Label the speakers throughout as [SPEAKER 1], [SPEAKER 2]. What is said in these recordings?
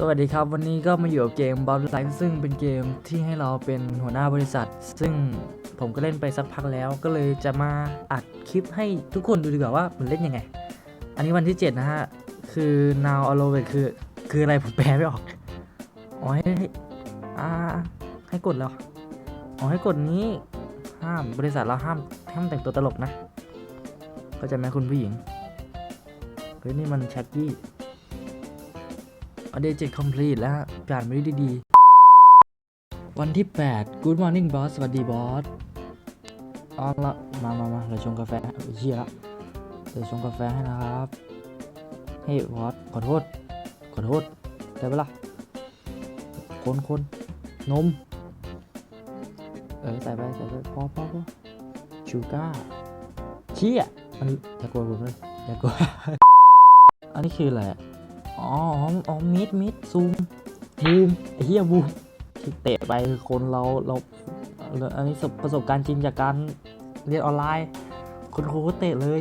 [SPEAKER 1] สวัสดีครับ วันนี้ก็มาอยู่กับเกม b o u t l i f e ซึ่งเป็นเกมที่ให้เราเป็นหัวหน้าบริษัท ซึ่งผมก็เล่นไปสักพักแล้ว ก็เลยจะมาอัดคลิปให้ทุกคนดูดีกว่าว่ามันเล่นยังไง อันนี้วันที่ 7 นะฮะ คือ now a l o w e คือ คืออะไรผมแปลไม่ออก อ๋อให้ให้อ่าให้กดแล้วอ๋อให้กดนี้ ห้ามบริษัทเราห้ามห้ามแต่งตัวตลกนะก็จะไหมคุณผู้หญิงเฮ้ยนี่มันชักกี้ อเดเจ็ดคอมพลีทแล้วผ่านไปได้ดี วันที่ 8 Good Morning Boss สวัสดีบอสเอาละมามามาเราชงกาแฟเอาเชี่ยละเดี๋ยวชงกาแฟให้นะครับ เฮ้ยบอสขอโทษ ขอโทษ ได้ปะล่ะ คนคนนม เออใส่ไปใส่ไปพอพอพอชูก้าเชี่ยมันอย่ากลัวผมเลยอย่ากลัวอันนี้คืออะไร อ๋ออ๋อมิดมิดซูมบูมเหี้ยบูมที่เตะไปคือคนเราเราเราอันนี้ประสบการณ์จริงจากการเรียนออนไลน์คุณครูก็เตะเลย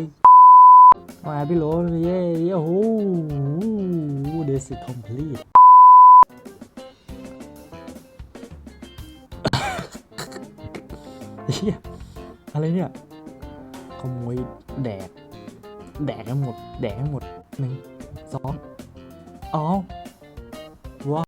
[SPEAKER 1] มาพี่โหลเย้เย้โอ้โหเดซิคอมพลีทเฮียอะไรเนี่ยขโมยแดก แดกให้หมด แดกให้หมดหนึ่งสอง อ๋อว้า